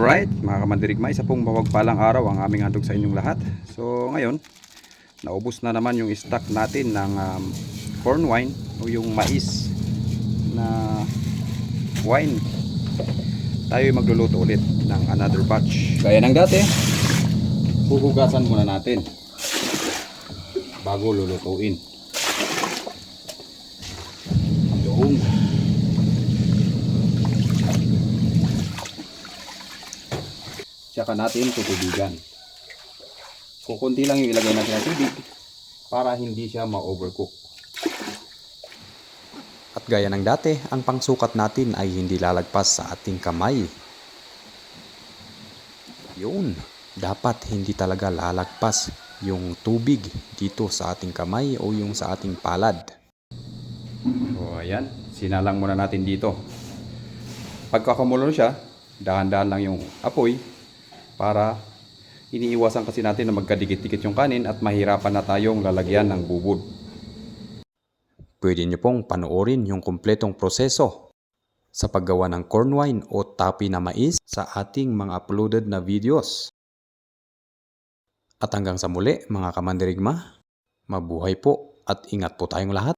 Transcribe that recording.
Alright, mga kamandirigma, isa pong mawagpalang araw ang aming handog sa inyong lahat. So ngayon, naubos na naman yung stock natin ng um, corn wine o yung mais na wine. Tayo ay magluluto ulit ng another batch. Gaya ng dati, huhugasan muna natin bago lulutuin. Tsaka natin tutubigan. Kukunti lang yung ilagay natin ng tubig para hindi siya ma-overcook. At gaya ng dati, ang pangsukat natin ay hindi lalagpas sa ating kamay. Yun, dapat hindi talaga lalagpas yung tubig dito sa ating kamay o yung sa ating palad. So ayan, sinalang muna natin dito. Pagka kumulo siya, dahan-dahan lang yung apoy para iniiwasan kasi natin na magkadikit-dikit yung kanin at mahirapan na tayong lalagyan ng bubod. Pwede nyo pong panoorin yung kumpletong proseso sa paggawa ng corn wine o tapi na mais sa ating mga uploaded na videos. At hanggang sa muli mga kamandirigma, mabuhay po at ingat po tayong lahat.